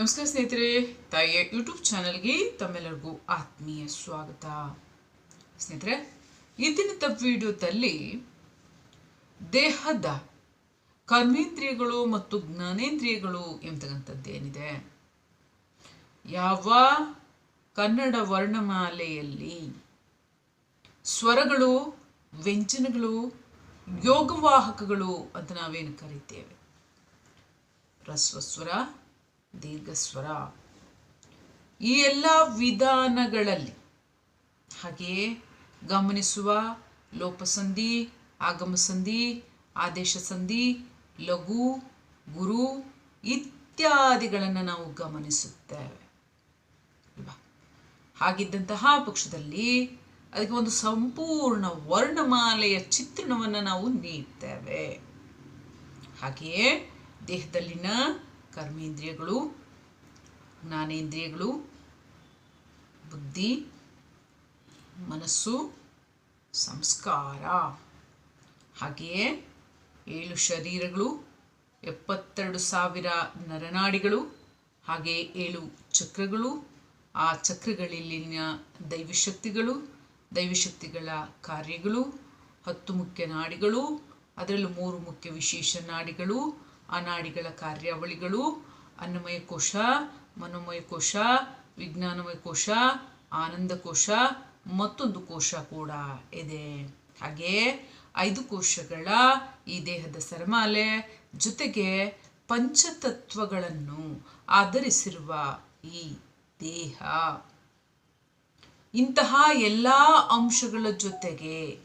ನಮಸ್ಕಾರ ಸ್ನೇಹಿತರೆ, ತಾಯಿಯ ಯೂಟ್ಯೂಬ್ ಚಾನಲ್ಗೆ ತಮ್ಮೆಲ್ಲರಿಗೂ ಆತ್ಮೀಯ ಸ್ವಾಗತ. ಸ್ನೇಹಿತರೆ, ಇಂದಿನ ತಪ್ಪು ವಿಡಿಯೋದಲ್ಲಿ ದೇಹದ ಕರ್ಮೇಂದ್ರಿಯಗಳು ಮತ್ತು ಜ್ಞಾನೇಂದ್ರಿಯಗಳು ಎಂಬತಕ್ಕಂಥದ್ದೇನಿದೆ ಯಾವ ಕನ್ನಡ ವರ್ಣಮಾಲೆಯಲ್ಲಿ ಸ್ವರಗಳು, ವ್ಯಂಜನಗಳು, ಯೋಗವಾಹಕಗಳು ಅಂತ ನಾವೇನು ಕರಿತೇವೆ? ಹ್ರಸ್ವಸ್ವರ ದೀರ್ಘಸ್ವರ. ಈ ಎಲ್ಲ ವಿಧಾನಗಳಲ್ಲಿ ಹಾಗೆಯೇ ಗಮನಿಸುವ ಲೋಪಸಂಧಿ, ಆಗಮಸಂಧಿ ಆದೇಶ ಸಂಧಿ ಲಘು, ಗುರು ಇತ್ಯಾದಿಗಳನ್ನು ನಾವು ಗಮನಿಸುತ್ತೇವೆ. ಹಾಗಿದ್ದಂತಹ ಪಕ್ಷದಲ್ಲಿ ಅದಕ್ಕೆ ಒಂದು ಸಂಪೂರ್ಣ ವರ್ಣಮಾಲೆಯ ಚಿತ್ರಣವನ್ನು ನಾವು ನೀಡ್ತೇವೆ. ಹಾಗೆಯೇ ದೇಹದಲ್ಲಿನ ಕರ್ಮೇಂದ್ರಿಯಗಳು, ಜ್ಞಾನೇಂದ್ರಿಯಗಳು, ಬುದ್ಧಿ, ಮನಸ್ಸು, ಸಂಸ್ಕಾರ. ಹಾಗೆಯೇ ಏಳು ಶರೀರಗಳು, ಎಪ್ಪತ್ತೆರಡು ಸಾವಿರ ನರನಾಡಿಗಳು, ಹಾಗೆ ಏಳು ಚಕ್ರಗಳು, ಆ ಚಕ್ರಗಳಲ್ಲಿನ ದೈವಶಕ್ತಿಗಳು, ದೈವಶಕ್ತಿಗಳ ಕಾರ್ಯಗಳು, ಹತ್ತು ಮುಖ್ಯ ನಾಡಿಗಳು, ಅದರಲ್ಲೂ ಮೂರು ಮುಖ್ಯ ವಿಶೇಷ ನಾಡಿಗಳು ಆ ನಾಡಿಗಳ ಕಾರ್ಯಾವಳಿಗಳು, ಅನ್ನಮಯ ಕೋಶ, ಮನೋಮಯ ಕೋಶ, ವಿಜ್ಞಾನಮಯ ಕೋಶ, ಆನಂದ ಕೋಶ, ಮತ್ತೊಂದು ಕೋಶ ಕೂಡ ಇದೆ. ಹಾಗೆ ಐದು ಕೋಶಗಳ ಈ ದೇಹದ ಸರಮಾಲೆ ಜೊತೆಗೆ ಪಂಚತತ್ವಗಳನ್ನು ಆಧರಿಸಿರುವ ಈ ದೇಹ. ಇಂತಹ ಎಲ್ಲ ಅಂಶಗಳ ಜೊತೆಗೆ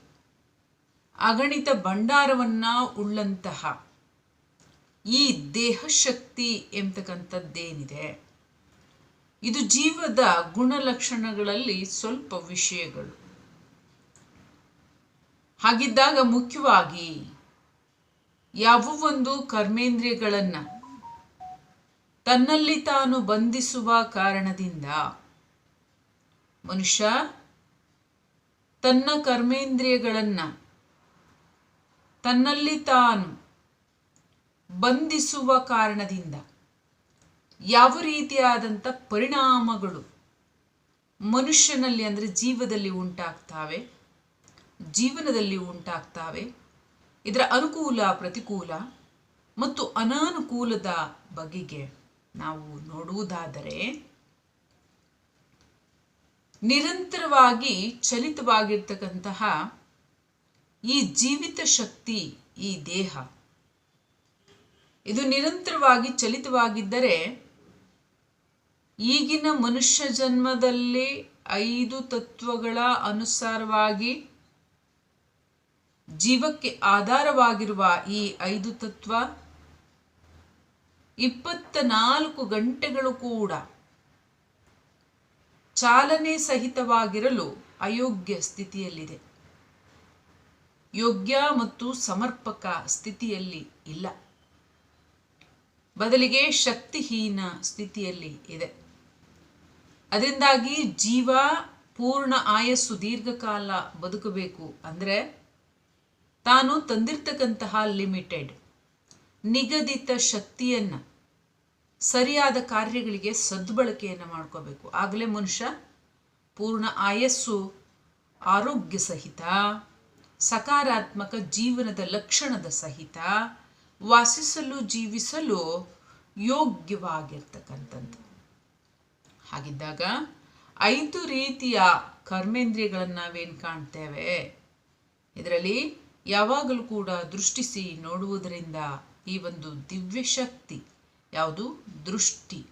ಅಗಣಿತ ಭಂಡಾರವನ್ನು ಉಳ್ಳಂತಹ ಈ ದೇಹಶಕ್ತಿ ಎಂತಕ್ಕಂಥದ್ದೇನಿದೆ? ಇದು ಜೀವದ ಗುಣಲಕ್ಷಣಗಳಲ್ಲಿ ಸ್ವಲ್ಪ ವಿಷಯಗಳು. ಹಾಗಿದ್ದಾಗ ಮುಖ್ಯವಾಗಿ ಯಾವೊಂದು ಕರ್ಮೇಂದ್ರಿಯಗಳನ್ನು ತನ್ನಲ್ಲಿ ತಾನು ಬಂಧಿಸುವ ಕಾರಣದಿಂದ ಮನುಷ್ಯ ತನ್ನ ಕರ್ಮೇಂದ್ರಿಯಗಳನ್ನು ತನ್ನಲ್ಲಿ ತಾನು ಬಂಧಿಸುವ ಕಾರಣದಿಂದ ಯಾವ ರೀತಿಯಾದಂಥ ಪರಿಣಾಮಗಳು ಮನುಷ್ಯನಲ್ಲಿ ಅಂದರೆ ಜೀವದಲ್ಲಿ ಉಂಟಾಗ್ತಾವೆ, ಜೀವನದಲ್ಲಿ ಉಂಟಾಗ್ತಾವೆ, ಇದರ ಅನುಕೂಲ, ಪ್ರತಿಕೂಲ ಮತ್ತು ಅನಾನುಕೂಲದ ಬಗೆಗೆ ನಾವು ನೋಡುವುದಾದರೆ ನಿರಂತರವಾಗಿ ಚಲಿತವಾಗಿರ್ತಕ್ಕಂತಹ ಈ ಜೀವಿತ ಶಕ್ತಿ, ಈ ದೇಹ ಇದು ನಿರಂತರವಾಗಿ ಚಲಿತವಾಗಿದ್ದರೆ ಈಗಿನ ಮನುಷ್ಯ ಜನ್ಮದಲ್ಲಿ ಐದು ತತ್ವಗಳ ಅನುಸಾರವಾಗಿ ಜೀವಕ್ಕೆ ಆಧಾರವಾಗಿರುವ ಈ ಐದು ತತ್ವ ಇಪ್ಪತ್ತ ನಾಲ್ಕು ಗಂಟೆಗಳು ಕೂಡ ಚಾಲನೆ ಸಹಿತವಾಗಿರಲು ಅಯೋಗ್ಯ ಸ್ಥಿತಿಯಲ್ಲಿದೆ. ಯೋಗ್ಯ ಮತ್ತು ಸಮರ್ಪಕ ಸ್ಥಿತಿಯಲ್ಲಿ ಇಲ್ಲ. ಬದಲಿಗೆ ಶಕ್ತಿಹೀನ ಸ್ಥಿತಿಯಲ್ಲಿ ಇದೆ. ಅದರಿಂದಾಗಿ ಜೀವ ಪೂರ್ಣ ಆಯಸ್ಸು ದೀರ್ಘಕಾಲ ಬದುಕಬೇಕು ಅಂದರೆ ತಾನು ತಂದಿರ್ತಕ್ಕಂತಹ ಲಿಮಿಟೆಡ್, ನಿಗದಿತ ಶಕ್ತಿಯನ್ನು ಸರಿಯಾದ ಕಾರ್ಯಗಳಿಗೆ ಸದ್ಬಳಕೆಯನ್ನು ಮಾಡ್ಕೋಬೇಕು. ಆಗಲೇ ಮನುಷ್ಯ ಪೂರ್ಣ ಆಯಸ್ಸು ಆರೋಗ್ಯ ಸಹಿತ, ಸಕಾರಾತ್ಮಕ ಜೀವನದ ಲಕ್ಷಣದ ಸಹಿತ ವಾಸಿಸಲು, ಜೀವಿಸಲು ಯೋಗ್ಯವಾಗಿರ್ತಕ್ಕಂಥದ್ದು. ಹಾಗಿದ್ದಾಗ ಐದು ರೀತಿಯ ಕರ್ಮೇಂದ್ರಿಯಗಳನ್ನು ನಾವೇನು ಕಾಣ್ತೇವೆ? ಇದರಲ್ಲಿ ಯಾವಾಗಲೂ ಕೂಡ ದೃಷ್ಟಿಸಿ ನೋಡುವುದರಿಂದ ಈ ಒಂದು ದಿವ್ಯ ಶಕ್ತಿ, ಯಾವುದು? ದೃಷ್ಟಿ.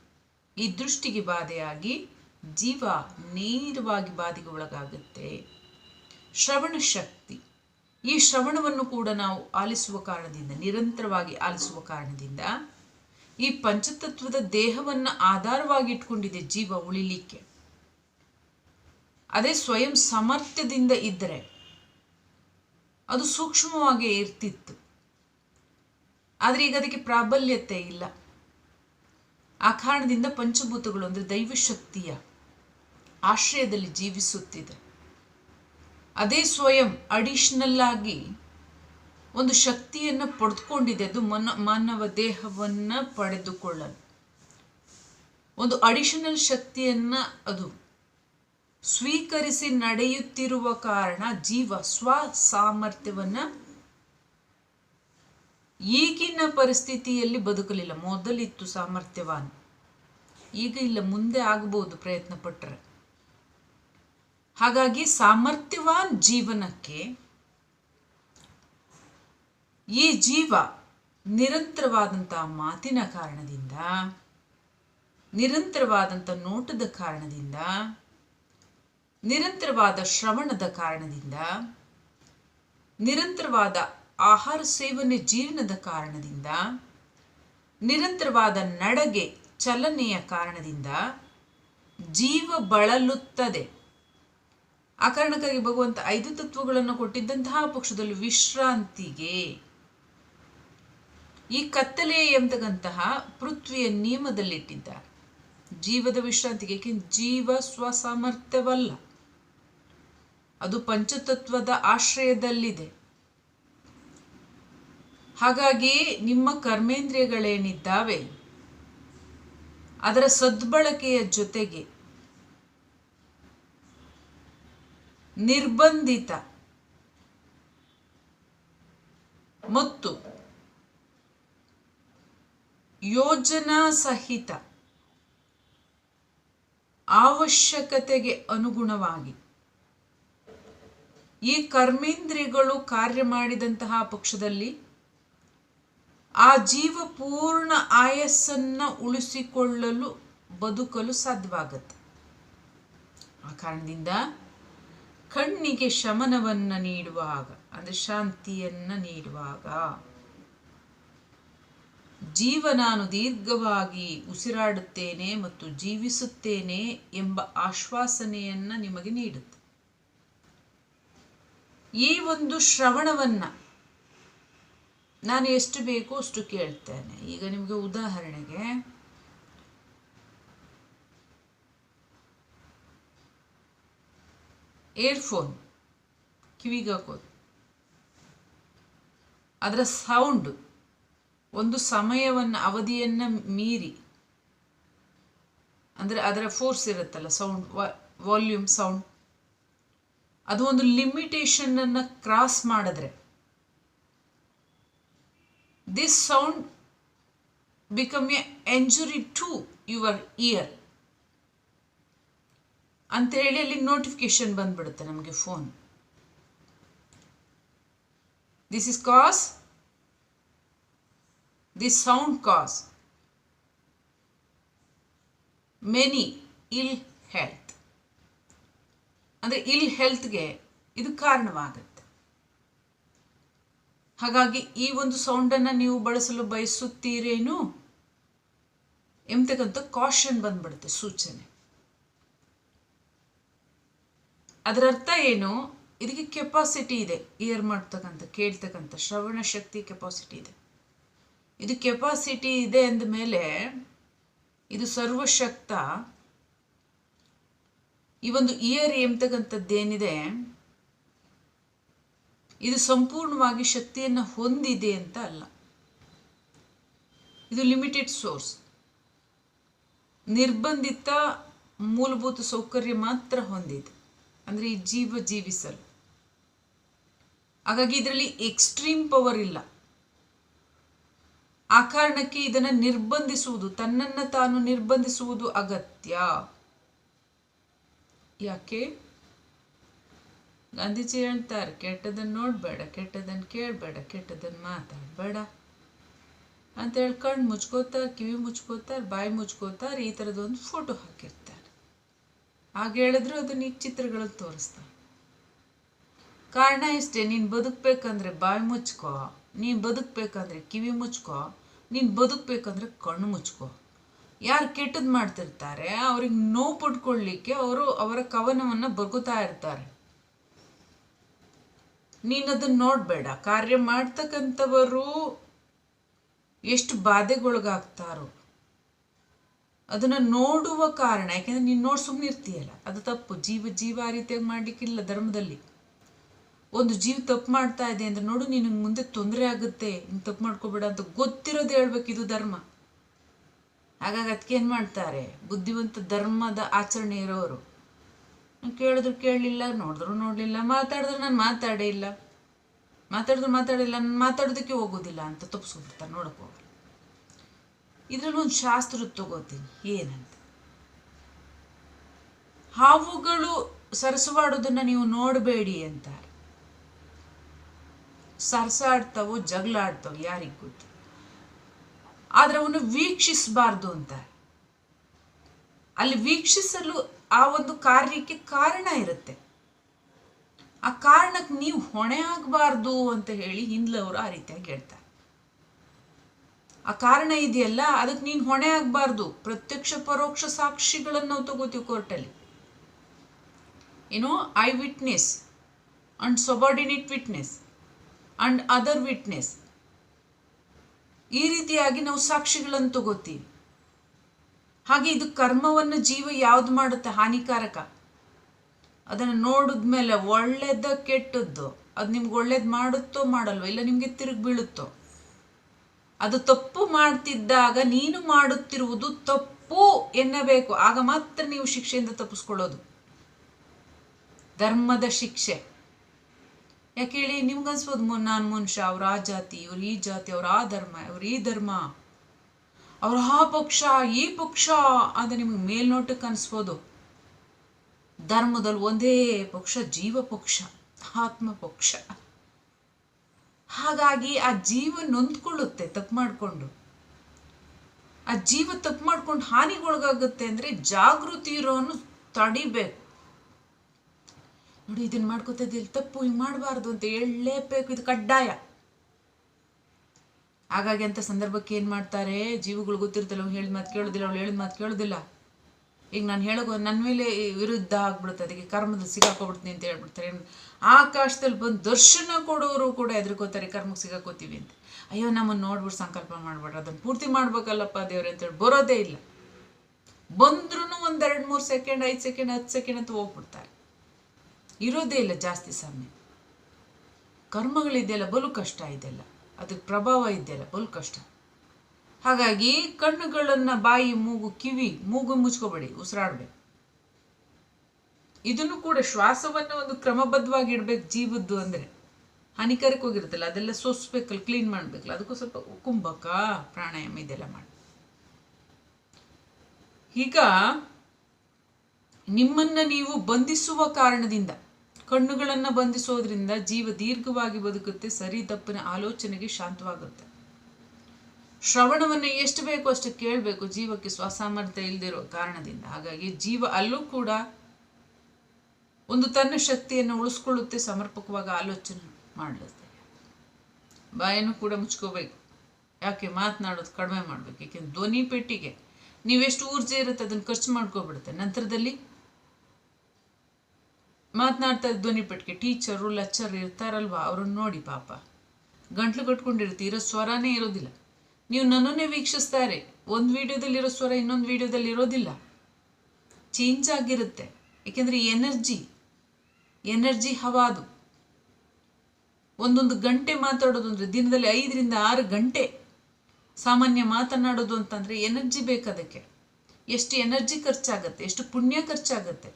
ಈ ದೃಷ್ಟಿಗೆ ಬಾಧೆಯಾಗಿ ಜೀವ ನೇರವಾಗಿ ಬಾಧೆಗೆ ಒಳಗಾಗುತ್ತೆ. ಶ್ರವಣ ಶಕ್ತಿ. ಈ ಶ್ರವಣವನ್ನು ಕೂಡ ನಾವು ಆಲಿಸುವ ಕಾರಣದಿಂದ, ನಿರಂತರವಾಗಿ ಆಲಿಸುವ ಕಾರಣದಿಂದ ಈ ಪಂಚತತ್ವದ ದೇಹವನ್ನು ಆಧಾರವಾಗಿ ಇಟ್ಕೊಂಡಿದೆ ಜೀವ ಉಳಿಲಿಕ್ಕೆ. ಅದೇ ಸ್ವಯಂ ಸಾಮರ್ಥ್ಯದಿಂದ ಇದ್ದರೆ ಅದು ಸೂಕ್ಷ್ಮವಾಗಿ ಇರ್ತಿತ್ತು. ಆದರೆ ಈಗ ಅದಕ್ಕೆ ಪ್ರಾಬಲ್ಯತೆ ಇಲ್ಲ. ಆ ಕಾರಣದಿಂದ ಪಂಚಭೂತಗಳು ಅಂದರೆ ದೈವಶಕ್ತಿಯ ಆಶ್ರಯದಲ್ಲಿ ಜೀವಿಸುತ್ತಿದೆ. ಅದೇ ಸ್ವಯಂ ಅಡಿಷನಲ್ ಆಗಿ ಒಂದು ಶಕ್ತಿಯನ್ನು ಪಡೆದುಕೊಂಡಿದೆ. ಅದು ಮನ, ಮಾನವ ದೇಹವನ್ನು ಪಡೆದುಕೊಳ್ಳಲು. ಒಂದು ಅಡಿಷನಲ್ ಶಕ್ತಿಯನ್ನು ಅದು ಸ್ವೀಕರಿಸಿ ನಡೆಯುತ್ತಿರುವ ಕಾರಣ ಜೀವ ಸ್ವ ಸಾಮರ್ಥ್ಯವನ್ನು ಈಗಿನ ಪರಿಸ್ಥಿತಿಯಲ್ಲಿ ಬದುಕಲಿಲ್ಲ. ಮೊದಲಿತ್ತು ಸಾಮರ್ಥ್ಯವಾನ್. ಈಗ ಇಲ್ಲ, ಮುಂದೆ ಆಗಬಹುದು ಪ್ರಯತ್ನ ಪಟ್ಟರೆ ಹಾಗಾಗಿ ಸಾಮರ್ಥ್ಯವಾನ್ ಜೀವನಕ್ಕೆ ಈ ಜೀವ ನಿರಂತರವಾದಂಥ ಮಾತಿನ ಕಾರಣದಿಂದ, ನಿರಂತರವಾದಂಥ ನೋಟದ ಕಾರಣದಿಂದ, ನಿರಂತರವಾದ ಶ್ರವಣದ ಕಾರಣದಿಂದ, ನಿರಂತರವಾದ ಆಹಾರ ಸೇವನೆ ಜೀರ್ಣದ ಕಾರಣದಿಂದ, ನಿರಂತರವಾದ ನಡಗೆ ಚಲನೆಯ ಕಾರಣದಿಂದ ಜೀವ ಬಳಲುತ್ತದೆ. ಆ ಕಾರಣಕ್ಕಾಗಿ ಭಗವಂತ ಐದು ತತ್ವಗಳನ್ನು ಕೊಟ್ಟಿದ್ದಂತಹ ಪಕ್ಷದಲ್ಲಿ ವಿಶ್ರಾಂತಿಗೆ. ಈ ಕತ್ತಲೆ ಎಂಬತಕ್ಕಂತಹ ಪೃಥ್ವಿಯ ನಿಯಮದಲ್ಲಿಟ್ಟಿದ್ದಾರೆ. ಜೀವದ ವಿಶ್ರಾಂತಿಗೆ ಏಕೆಂದ್ರೆ ಜೀವ ಸ್ವಸಾಮರ್ಥ್ಯವಲ್ಲ. ಅದು ಪಂಚತತ್ವದ ಆಶ್ರಯದಲ್ಲಿದೆ. ಹಾಗಾಗಿ ನಿಮ್ಮ ಕರ್ಮೇಂದ್ರಿಯಗಳೇನಿದ್ದಾವೆ, ಅದರ ಸದ್ಬಳಕೆಯ ಜೊತೆಗೆ ನಿರ್ಬಂಧಿತ. ಮತ್ತು ಯೋಜನಾ ಸಹಿತ ಅವಶ್ಯಕತೆಗೆ ಅನುಗುಣವಾಗಿ ಈ ಕರ್ಮೇಂದ್ರಿಯಗಳು ಕಾರ್ಯ ಮಾಡಿದಂತಹ ಪಕ್ಷದಲ್ಲಿ ಆ ಜೀವ ಪೂರ್ಣ ಆಯಸ್ಸನ್ನ ಉಳಿಸಿಕೊಳ್ಳಲು ಬದುಕಲು ಸಾಧ್ಯವಾಗತ್ತೆ. ಆ ಕಾರಣದಿಂದ ಕಣ್ಣಿಗೆ ಶಮನವನ್ನ ನೀಡುವಾಗ, ಅಂದರೆ ಶಾಂತಿಯನ್ನ ನೀಡುವಾಗ ಜೀವ ನಾನು ದೀರ್ಘವಾಗಿ ಉಸಿರಾಡುತ್ತೇನೆ ಮತ್ತು ಜೀವಿಸುತ್ತೇನೆ ಎಂಬ ಆಶ್ವಾಸನೆಯನ್ನ ನಿಮಗೆ ನೀಡುತ್ತೆ. ಈ ಒಂದು ಶ್ರವಣವನ್ನ ನಾನು ಎಷ್ಟು ಬೇಕೋ ಅಷ್ಟು ಕೇಳ್ತೇನೆ. ಈಗ ನಿಮಗೆ ಉದಾಹರಣೆಗೆ ಏರ್ಫೋನ್ ಕಿವಿಗೆ ಹಾಕೋದು. ಅದರ ಸೌಂಡ್ ಒಂದು ಸಮಯವನ್ನು, ಅವಧಿಯನ್ನು ಮೀರಿ, ಅಂದರೆ ಅದರ ಫೋರ್ಸ್ ಇರುತ್ತಲ್ಲ ಸೌಂಡ್ ವಾಲ್ಯೂಮ್ ಸೌಂಡ್ ಅದು ಒಂದು ಲಿಮಿಟೇಷನನ್ನು ಕ್ರಾಸ್ ಮಾಡಿದ್ರೆ this sound become a injury to your ear ಅಂತ ಹೇಳಿ ಅಲ್ಲಿ ನೋಟಿಫಿಕೇಶನ್ ಬಂದ್ಬಿಡುತ್ತೆ ನಮಗೆ phone this is cause this sound cause many ill health ಅಂದರೆ ಇಲ್ ಹೆಲ್ತ್ಗೆ ಇದು ಕಾರಣವಾಗುತ್ತೆ. ಹಾಗಾಗಿ ಈ ಒಂದು ಸೌಂಡನ್ನು ನೀವು ಬಳಸಲು ಬಯಸುತ್ತೀರೇನು? ಎಂಬತಕ್ಕಂಥ ಕಾಷನ್ ಬಂದ್ಬಿಡುತ್ತೆ ಸೂಚನೆ. ಅದರ ಅರ್ಥ ಏನು? ಇದಕ್ಕೆ ಕೆಪಾಸಿಟಿ ಇದೆ. ಇಯರ್ ಮಾಡ್ತಕ್ಕಂಥ, ಕೇಳ್ತಕ್ಕಂಥ, ಶ್ರವಣ ಶಕ್ತಿ ಕೆಪಾಸಿಟಿ ಇದೆ. ಇದು ಕೆಪಾಸಿಟಿ ಇದೆ ಅಂದ ಮೇಲೆ ಇದು ಸರ್ವಶಕ್ತ. ಈ ಒಂದು ಇಯರ್ ಎಂಬತಕ್ಕಂಥದ್ದೇನಿದೆ ಇದು ಸಂಪೂರ್ಣವಾಗಿ ಶಕ್ತಿಯನ್ನು ಹೊಂದಿದೆ ಅಂತ ಅಲ್ಲ. ಇದು ಲಿಮಿಟೆಡ್ ಸೋರ್ಸ್ ನಿರ್ಬಂಧಿತ ಮೂಲಭೂತ ಸೌಕರ್ಯ ಮಾತ್ರ ಹೊಂದಿದೆ. ಅಂದರೆ ಈ ಜೀವ ಜೀವಿಸಲು. ಹಾಗಾಗಿ ಇದರಲ್ಲಿ ಎಕ್ಸ್ಟ್ರೀಮ್ ಪವರ್ ಇಲ್ಲ. ಆ ಕಾರಣಕ್ಕೆ ಇದನ್ನು ನಿರ್ಬಂಧಿಸುವುದು, ತನ್ನನ್ನು ತಾನು ನಿರ್ಬಂಧಿಸುವುದು ಅಗತ್ಯ. ಯಾಕೆ? ಗಾಂಧೀಜಿ ಹೇಳ್ತಾರೆ ಕೆಟ್ಟದನ್ನು ನೋಡಬೇಡ ಕೆಟ್ಟದನ್ನು ಕೇಳಬೇಡ ಕೆಟ್ಟದನ್ನು ಮಾತಾಡಬೇಡ ಅಂತ ಹೇಳ್ಕೊಂಡು ಮುಚ್ಕೋತಾರೆ, ಕಿವಿ ಮುಚ್ಕೋತಾರೆ, ಬಾಯಿ ಮುಚ್ಕೋತಾರೆ, ಈ ಥರದೊಂದು ಫೋಟೋ ಹಾಕಿರ್ತಾರೆ. ಹಾಗೆ ಹೇಳಿದ್ರು ಅದು ನೀ ಚಿತ್ರಗಳಲ್ಲಿ ತೋರಿಸ್ತಾ ಕಾರಣ ಇಷ್ಟೇ, ನೀನು ಬದುಕಬೇಕಂದ್ರೆ ಬಾಯಿ ಮುಚ್ಕೋ. ನೀನು ಬದುಕಬೇಕಂದ್ರೆ ಕಿವಿ ಮುಚ್ಕೋ. ನೀನು ಬದುಕಬೇಕಂದ್ರೆ ಕಣ್ಣು ಮುಚ್ಕೋ. ಯಾರು ಕೆಟ್ಟದ್ದು ಮಾಡ್ತಿರ್ತಾರೆ, ಅವ್ರಿಗೆ ನೋವು ಪಡ್ಕೊಳ್ಳಿಕ್ಕೆ ಅವರು ಅವರ ಕವನವನ್ನು ಬಗ್ಗುತ್ತಾ ಇರ್ತಾರೆ. ನೀನದನ್ನು ನೋಡಬೇಡ. ಕಾರ್ಯ ಮಾಡ್ತಕ್ಕಂಥವರು ಎಷ್ಟು ಬಾಧೆಗೊಳಗಾಗ್ತಾರೋ ಅದನ್ನು ನೋಡುವ ಕಾರಣ, ಯಾಕೆಂದ್ರೆ ನೀನು ನೋಡಿ ಸುಮ್ಮನೆ ಇರ್ತೀಯಲ್ಲ, ಅದು ತಪ್ಪು. ಜೀವ ಜೀವ ಆ ರೀತಿಯಾಗಿ ಮಾಡಲಿಕ್ಕಿಲ್ಲ ಧರ್ಮದಲ್ಲಿ. ಒಂದು ಜೀವ ತಪ್ಪು ಮಾಡ್ತಾ ಇದೆ ಅಂದ್ರೆ ನೋಡು ನಿನಗೆ ಮುಂದೆ ತೊಂದರೆ ಆಗುತ್ತೆ ಹಿಂಗೆ ತಪ್ಪು ಮಾಡ್ಕೋಬೇಡ ಅಂತ ಗೊತ್ತಿರೋದು ಹೇಳ್ಬೇಕು, ಇದು ಧರ್ಮ. ಹಾಗಾಗಿ ಅದಕ್ಕೆ ಏನು ಮಾಡ್ತಾರೆ? ಬುದ್ಧಿವಂತ ಧರ್ಮದ ಆಚರಣೆ ಇರೋರು. ಕೇಳಿದ್ರು ಕೇಳಲಿಲ್ಲ, ನೋಡಿದ್ರು ನೋಡಲಿಲ್ಲ, ಮಾತಾಡಿದ್ರು ನಾನು ಮಾತಾಡೇ ಇಲ್ಲ. ಮಾತಾಡಿದ್ರು ಮಾತಾಡಿಲ್ಲ ನಾನು ಮಾತಾಡೋದಕ್ಕೆ ಹೋಗೋದಿಲ್ಲ ಅಂತ ತಪ್ಪಿಸ್ಬಿಡ್ತಾರೆ ನೋಡಕ್ಕೆ ಹೋಗಲ್ಲ ಇದರಲ್ಲಿ ಒಂದು ಶಾಸ್ತ್ರ ತಗೋತೀನಿ. ಏನಂತ? ಹಾವುಗಳು ಸರಸವಾಡೋದನ್ನ ನೀವು ನೋಡಬೇಡಿ ಅಂತಾರೆ ಸರಸಾಡ್ತಾವೋ ಜಗಳ ಆಡ್ತಾವೋ ಯಾರಿಗೆ ಗೊತ್ತು? ಆದ್ರೆ ಅವನು ವೀಕ್ಷಿಸಬಾರ್ದು ಅಂತಾರೆ ಅಲ್ಲಿ ವೀಕ್ಷಿಸಲು ಆ ಒಂದು ಕಾರ್ಯಕ್ಕೆ ಕಾರಣ ಇರುತ್ತೆ. ಆ ಕಾರಣಕ್ಕೆ ನೀವು ಹೊಣೆ ಆಗಬಾರ್ದು ಅಂತ ಹೇಳಿ ಹಿಂದ್ಲವರು ಆ ರೀತಿಯಾಗಿ ಹೇಳ್ತಾರೆ. ಆ ಕಾರಣ ಇದೆಯಲ್ಲ? ಅದಕ್ಕೆ ನೀನು ಹೊಣೆ ಆಗಬಾರ್ದು. ಪ್ರತ್ಯಕ್ಷ ಪರೋಕ್ಷ ಸಾಕ್ಷಿಗಳನ್ನು ನಾವು ತಗೋತೀವಿ ಕೋರ್ಟಲ್ಲಿ. ಏನು? Eye witness and subordinate witness and other witness. ಈ ರೀತಿಯಾಗಿ ನಾವು ಸಾಕ್ಷಿಗಳನ್ನು ತಗೋತೀವಿ. ಹಾಗೆ ಇದು ಕರ್ಮವನ್ನು ಜೀವ ಯಾವ್ದು ಮಾಡುತ್ತೆ? ಹಾನಿಕಾರಕ. ಅದನ್ನು ನೋಡಿದ್ಮೇಲೆ ಒಳ್ಳೇದ ಕೆಟ್ಟದ್ದು. ಅದು ನಿಮ್ಗೆ ಒಳ್ಳೇದು ಮಾಡುತ್ತೋ ಮಾಡಲ್ವೋ? ಇಲ್ಲ ನಿಮಗೆ ತಿರುಗಿ ಬೀಳುತ್ತೋ ಅದು ತಪ್ಪು ಮಾಡ್ತಿದ್ದಾಗ ನೀನು ಮಾಡುತ್ತಿರುವುದು ತಪ್ಪು ಎನ್ನಬೇಕು. ಆಗ ಮಾತ್ರ ನೀವು ಶಿಕ್ಷೆಯಿಂದ ತಪ್ಪಿಸ್ಕೊಳ್ಳೋದು. ಧರ್ಮದ ಶಿಕ್ಷೆ. ಯಾಕೆ ಹೇಳಿ? ನಿಮ್ಗನ್ಸ್ಬೋದು ನಾನು ಮನುಷ್ಯ, ಅವ್ರ ಆ ಜಾತಿ ಇವ್ರ ಈ ಜಾತಿ, ಅವ್ರ ಆ ಧರ್ಮ ಇವ್ರ ಈ ಧರ್ಮ. ಅವ್ರ ಆ ಪಕ್ಷ, ಈ ಪಕ್ಷ ಅಂತ ನಿಮ್ಗೆ ಮೇಲ್ನೋಟಕ್ಕೆ ಅನ್ಸ್ಬೋದು. ಧರ್ಮದಲ್ಲಿ ಒಂದೇ ಪಕ್ಷ, ಜೀವ ಪಕ್ಷ, ಆತ್ಮ ಪಕ್ಷ. ಹಾಗಾಗಿ ಆ ಜೀವ ನೊಂದ್ಕೊಳ್ಳುತ್ತೆ, ತಪ್ಪು ಮಾಡಿಕೊಂಡು. ಆ ಜೀವ ತಪ್ಪು ಮಾಡ್ಕೊಂಡು ಹಾನಿಗೊಳಗಾಗುತ್ತೆ ಅಂದ್ರೆ ಜಾಗೃತಿ ಇರೋನು ತಡಿಬೇಕು. ನೋಡಿ ಇದನ್ನ ಮಾಡ್ಕೋತಿದ್ದಿಲ್ಲ ತಪ್ಪು, ಹಿಂಗೆ ಮಾಡಬಾರ್ದು ಅಂತ ಹೇಳಲೇಬೇಕು. ಇದು ಕಡ್ಡಾಯ. ಹಾಗಾಗಿ ಅಂತ ಸಂದರ್ಭಕ್ಕೆ ಏನು ಮಾಡ್ತಾರೆ? ಜೀವಗಳು ಗೊತ್ತಿರ್ತಲ್ಲ ಅವ್ನು ಹೇಳಿದ ಮಾತು ಕೇಳೋದಿಲ್ಲ, ಅವ್ಳು ಹೇಳಿದ ಮಾತು ಕೇಳೋದಿಲ್ಲ. ಈಗ ನಾನು ಹೇಳೋ ನನ್ನ ಮೇಲೆ ವಿರುದ್ಧ ಆಗ್ಬಿಡುತ್ತೆ. ಅದಕ್ಕೆ ಕರ್ಮದಲ್ಲಿ ಸಿಗಾಕೋಬಿಡ್ತೀನಿ ಅಂತ ಹೇಳ್ಬಿಡ್ತಾರೆ. ಆಕಾಶದಲ್ಲಿ ಬಂದು ದರ್ಶನ ಕೊಡೋರು ಕೂಡ ಎದುರ್ಕೋತಾರೆ, ಕರ್ಮಕ್ಕೆ ಸಿಗಾಕೋತೀವಿ ಅಂತ. ಅಯ್ಯೋ ನಮ್ಮನ್ನು ನೋಡ್ಬಿಟ್ಟು ಸಂಕಲ್ಪ ಮಾಡ್ಬೇಡ್ರಿ. ಅದನ್ನು ಪೂರ್ತಿ ಮಾಡ್ಬೇಕಲ್ಲಪ್ಪ ದೇವ್ರೆ ಅಂತೇಳಿ ಬರೋದೇ ಇಲ್ಲ. ಬಂದ್ರೂ ಒಂದೆರಡು, ಮೂರು ಸೆಕೆಂಡ್, ಐದು ಸೆಕೆಂಡ್, ಹತ್ತು ಸೆಕೆಂಡ್ ಅಂತ ಹೋಗ್ಬಿಡ್ತಾರೆ. ಇರೋದೇ ಇಲ್ಲ ಜಾಸ್ತಿ ಸಮಯ. ಕರ್ಮಗಳಿದೆಯಲ್ಲ, ಬಲು ಕಷ್ಟ ಇದೆಲ್ಲ ಅದಕ್ಕೆ ಪ್ರಭಾವ ಇದೆಯಲ್ಲ, ಬಲು ಕಷ್ಟ. ಹಾಗಾಗಿ ಕಣ್ಣುಗಳನ್ನ ಬಾಯಿ ಮೂಗು ಕಿವಿ ಮೂಗು ಮುಚ್ಕೋಬೇಡಿ ಉಸಿರಾಡ್ಬೇಕು ಇದನ್ನು ಕೂಡ ಶ್ವಾಸವನ್ನು ಒಂದು ಕ್ರಮಬದ್ಧವಾಗಿ ಇಡ್ಬೇಕು, ಜೀವದ್ದು ಅಂದ್ರೆ. ಹಾನಿಕಾರಕವಾಗಿರುತ್ತಲ್ಲ ಅದೆಲ್ಲ ಸೋಸ್ಬೇಕಲ್ಲ ಕ್ಲೀನ್ ಮಾಡ್ಬೇಕಲ್ಲ, ಅದಕ್ಕೂ ಸ್ವಲ್ಪ ಕುಂಭಕ, ಪ್ರಾಣಾಯಾಮ ಇದೆಲ್ಲ ಮಾಡಿ. ಈಗ ನಿಮ್ಮನ್ನ ನೀವು ಬಂಧಿಸುವ ಕಾರಣದಿಂದ, ಕಣ್ಣುಗಳನ್ನು ಬಂಧಿಸೋದ್ರಿಂದ ಜೀವ ದೀರ್ಘವಾಗಿ ಬದುಕುತ್ತೆ, ಸರಿ ತಪ್ಪಿನ ಆಲೋಚನೆಗೆ ಶಾಂತವಾಗುತ್ತೆ ಶ್ರವಣವನ್ನು ಎಷ್ಟು ಬೇಕೋ ಅಷ್ಟು ಕೇಳಬೇಕು. ಜೀವಕ್ಕೆ ಸ್ವಸಾಮರ್ಥ್ಯ ಇಲ್ಲದಿರೋ ಕಾರಣದಿಂದ. ಹಾಗಾಗಿ ಜೀವ ಅಲ್ಲೂ ಕೂಡ ಒಂದು ತನ್ನ ಶಕ್ತಿಯನ್ನು ಉಳಿಸ್ಕೊಳ್ಳುತ್ತೆ ಸಮರ್ಪಕವಾಗಿ ಆಲೋಚನೆ ಮಾಡುತ್ತೆ ಬಾಯನ್ನು ಕೂಡ ಮುಚ್ಕೋಬೇಕು. ಯಾಕೆ? ಮಾತನಾಡೋದು ಕಡಿಮೆ ಮಾಡಬೇಕು. ಯಾಕೆಂದ್ರೆ ಧ್ವನಿ ಪೆಟ್ಟಿಗೆ, ನೀವೆಷ್ಟು ಊರ್ಜೆ ಇರುತ್ತೆ ಅದನ್ನು ಖರ್ಚು ಮಾಡ್ಕೊಬಿಡುತ್ತೆ. ನಂತರದಲ್ಲಿ ಮಾತನಾಡ್ತಾ ಧ್ವನಿ ಪೆಟ್ಟಿಗೆ, ಟೀಚರು, ಲೆಕ್ಚರ್ ಇರ್ತಾರಲ್ವಾ, ಅವ್ರನ್ನ ನೋಡಿ ಪಾಪ. ಗಂಟ್ಲು ಕಟ್ಕೊಂಡಿರುತ್ತೆ, ಇರೋ ಸ್ವರನೇ ಇರೋದಿಲ್ಲ. ನೀವು ನನ್ನನ್ನೇ ವೀಕ್ಷಿಸ್ತಾರೆ. ಒಂದು ವೀಡಿಯೋದಲ್ಲಿರೋ ಸ್ವರ, ಇನ್ನೊಂದು ವೀಡಿಯೋದಲ್ಲಿ ಇರೋದಿಲ್ಲ. ಚೇಂಜ್ ಆಗಿರುತ್ತೆ. ಏಕೆಂದರೆ ಎನರ್ಜಿ ಎನರ್ಜಿ ಹವಾದು. ಒಂದೊಂದು ಗಂಟೆ ಮಾತಾಡೋದು ಅಂದರೆ, ದಿನದಲ್ಲಿ ಐದರಿಂದ ಆರು ಗಂಟೆ ಸಾಮಾನ್ಯ ಮಾತನಾಡೋದು ಅಂತಂದರೆ ಎನರ್ಜಿ ಬೇಕದಕ್ಕೆ ಎಷ್ಟು ಎನರ್ಜಿ ಖರ್ಚಾಗತ್ತೆ, ಎಷ್ಟು ಪುಣ್ಯ ಖರ್ಚಾಗತ್ತೆ.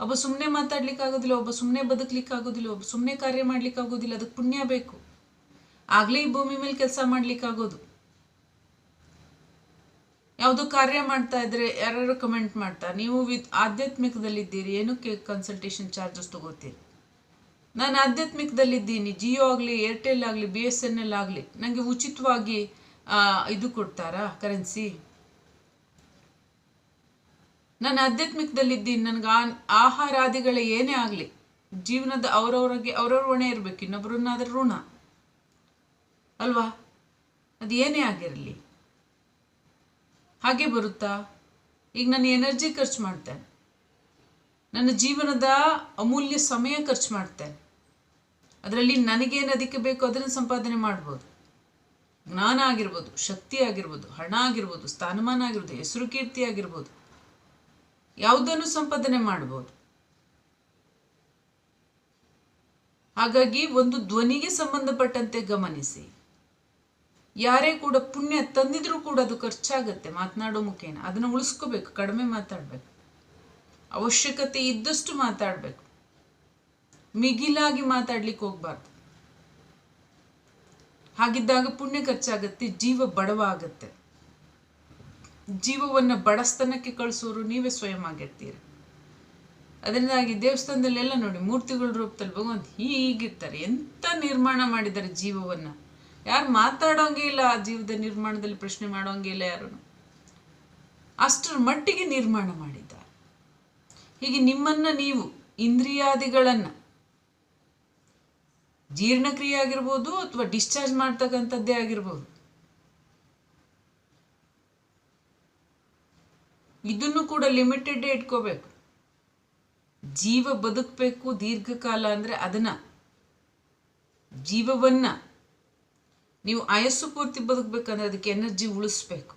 ಒಬ್ಬ ಸುಮ್ಮನೆ ಮಾತಾಡ್ಲಿಕ್ಕೆ ಆಗೋದಿಲ್ಲ ಒಬ್ಬ ಸುಮ್ಮನೆ ಬದುಕಲಿಕ್ಕೆ ಆಗೋದಿಲ್ಲ ಒಬ್ಬ ಸುಮ್ಮನೆ ಕಾರ್ಯ ಮಾಡ್ಲಿಕ್ಕೆ ಆಗೋದಿಲ್ಲ ಅದಕ್ಕೆ ಪುಣ್ಯ ಬೇಕು. ಆಗಲೇ ಈ ಭೂಮಿ ಮೇಲೆ ಕೆಲಸ ಮಾಡ್ಲಿಕ್ಕೆ ಆಗೋದು ಯಾವುದೋ ಕಾರ್ಯ ಮಾಡ್ತಾ ಇದ್ರೆ ಯಾರು ಕಮೆಂಟ್ ಮಾಡ್ತಾ, ನೀವು ವಿತ್ ಆಧ್ಯಾತ್ಮಿಕದಲ್ಲಿದ್ದೀರಿ, ಏನಕ್ಕೆ ಕನ್ಸಲ್ಟೇಷನ್ ಚಾರ್ಜಸ್ ತಗೋತೀರಿ? ನಾನು ಆಧ್ಯಾತ್ಮಿಕದಲ್ಲಿದ್ದೀನಿ, ಜಿಯೋ ಆಗಲಿ ಏರ್ಟೆಲ್ ಆಗಲಿ ಬಿ ಎಸ್ ಎನ್ ಎಲ್ ಆಗಲಿ ನನಗೆ ಉಚಿತವಾಗಿ ಇದು ಕೊಡ್ತಾರಾ ಕರೆನ್ಸಿ ನಾನು ಆಧ್ಯಾತ್ಮಿಕದಲ್ಲಿದ್ದೀನಿ, ನನಗೆ ಆ, ಆಹಾರಾದಿಗಳೇ ಏನೇ ಆಗಲಿ, ಜೀವನದ ಅವರವರಿಗೆ, ಅವ್ರವ್ರ ಹೊಣೆ ಇರಬೇಕು ಇನ್ನೊಬ್ಬರನ್ನಾದ್ರೆ ಋಣ. ಅಲ್ವಾ? ಅದು ಏನೇ ಆಗಿರಲಿ. ಹಾಗೆ ಬರುತ್ತಾ? ಈಗ ನಾನು ಎನರ್ಜಿ ಖರ್ಚು ಮಾಡ್ತೇನೆ. ನನ್ನ ಜೀವನದ ಅಮೂಲ್ಯ ಸಮಯ ಖರ್ಚು ಮಾಡ್ತೇನೆ. ಅದರಲ್ಲಿ ನನಗೇನು ಅದಕ್ಕೆ ಬೇಕೋ ಅದನ್ನು ಸಂಪಾದನೆ ಮಾಡ್ಬೋದು. ಜ್ಞಾನ ಆಗಿರ್ಬೋದು ಶಕ್ತಿ ಆಗಿರ್ಬೋದು ಹಣ ಆಗಿರ್ಬೋದು, ಸ್ಥಾನಮಾನ ಆಗಿರ್ಬೋದು, ಹೆಸರು ಕೀರ್ತಿ ಆಗಿರ್ಬೋದು. ಯಾವುದನ್ನು ಸಂಪಾದನೆ ಮಾಡ್ಬೋದು? ಹಾಗಾಗಿ ಒಂದು ಧ್ವನಿಗೆ ಸಂಬಂಧಪಟ್ಟಂತೆ ಗಮನಿಸಿ. ಯಾರೇ ಕೂಡ ಪುಣ್ಯ ತಂದಿದ್ರೂ ಕೂಡ ಅದು ಖರ್ಚಾಗತ್ತೆ, ಮಾತನಾಡೋ ಮುಖೇನ. ಅದನ್ನು ಉಳಿಸ್ಕೋಬೇಕು, ಕಡಿಮೆ ಮಾತಾಡಬೇಕು. ಅವಶ್ಯಕತೆ ಇದ್ದಷ್ಟು ಮಾತಾಡಬೇಕು. ಮಿಗಿಲಾಗಿ ಮಾತಾಡ್ಲಿಕ್ಕೆ ಹೋಗ್ಬಾರ್ದು. ಹಾಗಿದ್ದಾಗ ಪುಣ್ಯ ಖರ್ಚಾಗತ್ತೆ, ಜೀವ ಬಡವ ಆಗತ್ತೆ ಜೀವವನ್ನು ಬಡಸ್ತನಕ್ಕೆ ಕಳಿಸೋರು ನೀವೇ ಸ್ವಯಂ ಆಗಿರ್ತೀರಿ. ಅದರಿಂದಾಗಿ ದೇವಸ್ಥಾನದಲ್ಲೆಲ್ಲ ನೋಡಿ, ಮೂರ್ತಿಗಳ ರೂಪದಲ್ಲಿ ಭಗವಂತ ಹೀಗಿರ್ತಾರೆ. ಎಂತ ನಿರ್ಮಾಣ ಮಾಡಿದ್ದಾರೆ ಜೀವವನ್ನ? ಯಾರು ಮಾತಾಡೋಂಗೇ ಇಲ್ಲ ಆ ಜೀವದ ನಿರ್ಮಾಣದಲ್ಲಿ ಪ್ರಶ್ನೆ ಮಾಡೋಂಗೇ ಇಲ್ಲ ಯಾರು ಅಷ್ಟರ ಮಟ್ಟಿಗೆ ನಿರ್ಮಾಣ ಮಾಡಿದ್ದಾರೆ. ಹೀಗೆ ನಿಮ್ಮನ್ನ ನೀವು, ಇಂದ್ರಿಯಾದಿಗಳನ್ನ ಜೀರ್ಣಕ್ರಿಯೆ ಆಗಿರ್ಬೋದು ಅಥವಾ ಡಿಸ್ಚಾರ್ಜ್ ಮಾಡ್ತಕ್ಕಂಥದ್ದೇ ಆಗಿರ್ಬೋದು. ಇದನ್ನು ಕೂಡ ಲಿಮಿಟೆಡ್ ಇಟ್ಕೋಬೇಕು. ಜೀವ ಬದುಕಬೇಕು ದೀರ್ಘಕಾಲ ಅಂದ್ರೆ ಅದನ್ನ, ಜೀವವನ್ನ ನೀವು ಆಯಸ್ಸು ಪೂರ್ತಿ ಬದುಕಬೇಕಂದ್ರೆ ಅದಕ್ಕೆ ಎನರ್ಜಿ ಉಳಿಸ್ಬೇಕು.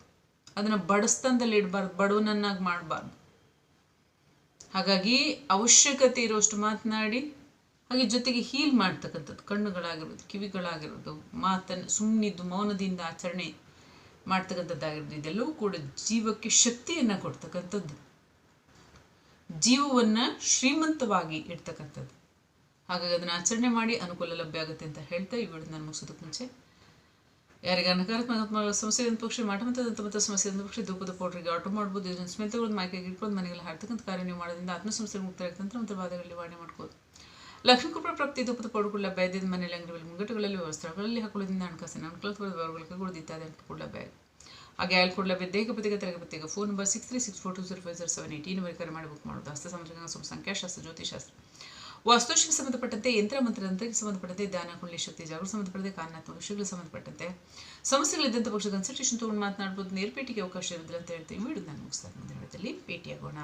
ಅದನ್ನು ಬಡಸ್ತನದಲ್ಲಿ ಇಡಬಾರ್ದು, ಬಡವನನ್ನಾಗಿ ಮಾಡಬಾರ್ದು. ಹಾಗಾಗಿ ಅವಶ್ಯಕತೆ ಇರೋಷ್ಟು ಮಾತನಾಡಿ, ಹಾಗೆ ಜೊತೆಗೆ ಹೀಲ್ ಮಾಡ್ತಕ್ಕಂಥದ್ದು, ಕಣ್ಣುಗಳಾಗಿರ್ಬೋದು, ಕಿವಿಗಳಾಗಿರ್ಬೋದು ಮಾತನ್ನು ಸುಮ್ಮನಿದ್ದು ಮೌನದಿಂದ ಆಚರಣೆ ಮಾಡ್ತಕ್ಕಂಥದ್ದಾಗಿರ್ಬೋದು, ಇದೆಲ್ಲವೂ ಕೂಡ ಜೀವಕ್ಕೆ ಶಕ್ತಿಯನ್ನು ಕೊಡ್ತಕ್ಕಂಥದ್ದು. ಜೀವವನ್ನು ಶ್ರೀಮಂತವಾಗಿ ಇಡ್ತಕ್ಕಂಥದ್ದು. ಹಾಗಾಗಿ ಅದನ್ನು ಆಚರಣೆ ಮಾಡಿ ಅನುಕೂಲ ಲಭ್ಯ ಆಗುತ್ತೆ ಅಂತ ಹೇಳ್ತಾ ಇವಳು ನಾನು ಮುಗಿಸೋದಕ್ಕೆ ಮುಂಚೆ. ಯಾರಿಗೆ ನಕಾರಾತ್ಮಕ ಸಮಸ್ಯೆ ಒಂದು ಪಕ್ಷ ಮತ್ತು ಸಮಸ್ಯೆ ಒಂದು ಪಕ್ಷ, ಧೂಪದ ಪೌಡ್ರಿಗೆ ಆಟೋ ಮಾಡ್ಬೋದು, ಇದನ್ನು ಸ್ಮೆಲ್ ಮೈಕೆಗೆ ಇಟ್ಕೊಂಡು ಮನೆಗೆಲ್ಲ ಹಾಡ್ತಕ್ಕಂಥ ಕಾರ್ಯ ನೀವು ಮಾಡೋದ್ರಿಂದ ಆತ್ಮಸಮಸ್ಯೆ ಮುಕ್ತ ತಂತ್ರ ಬಾಧೆಗಳಲ್ಲಿ ವಾಣಿ ಮಾಡ್ಬೋದು. ಲಕ್ಷ್ಮೀ ಕೃಪಾ ಪ್ರಾಪ್ತಿ, ಧೂಪದ ಪೌಡ್ಗಳು ಲಭ್ಯ ಮನೆಯಲ್ಲಿ ಅಂಗಡಿಗಳಲ್ಲಿ ಮುಂಗಟ್ಟುಗಳಲ್ಲಿ ವ್ಯವಸ್ಥೆಗಳಲ್ಲಿ ಹಾಕೊಳ್ಳೋದ್ರಿಂದ ಹಣಕಾಸಿನ ಅನುಕೂಲ ವ್ಯವಹಾರಗಳು ಕೈಗೊಳ್ಳೋದು ಇತ್ಯಾದಿ ಕೂಡ ಹಾಗೆ ಅಲ್ಲಿ ಕೂಡ ಲಭ್ಯ ದೇಹ ಪತಿಗೆ ತೆರೆಗೆ ಪತಿಗೆ phone number six three six four two zero five zero seven eight ಈ ನಂಬರ್ ಕರೆ ಮಾಡಿ ಬುಕ್ ಮಾಡೋದು. ಹಸ್ತ ಸಾಮಾಜಿಕ ಸಂಖ್ಯಾಶಾಸ್ತ್ರ ಜ್ಯೋತಿಷಾಸ್ತ್ರ ವಾಸ್ತುಶಿಗೆ ಸಂಬಂಧಪಟ್ಟಂತೆ, ಯಂತ್ರ ಮಂತ್ರತಂತ್ರಕ್ಕೆ ಸಂಬಂಧಪಟ್ಟಂತೆ ದಾನ ಕುಂಡಲಿ, ಶಕ್ತಿ, ಜಾಗೃತ ಸಂಬಂಧಪಟ್ಟಂತೆ ಕಾರಣಾತ್ಮಕ ವಿಷಯಗಳಿಗೆ ಸಂಬಂಧಪಟ್ಟಂತೆ. ಸಮಸ್ಯೆಗಳಿದ್ದಂಥ ಪಕ್ಷ ಕನ್ಸಲ್ಟೇಷನ್ ತೊಗೊಂಡು ಮಾತನಾಡ್ಬೋದು ನೇರ್ಪೇಟಿಗೆ ಅವಕಾಶ ಇರೋದಿಲ್ಲ ಅಂತ ಹೇಳ್ತೀವಿ ವಿಡಿಯೋ ನಾನು ಮುಗಿಸ್ತಾ ಮುಂದಿನ ಭೇಟಿಯಾಗೋಣ.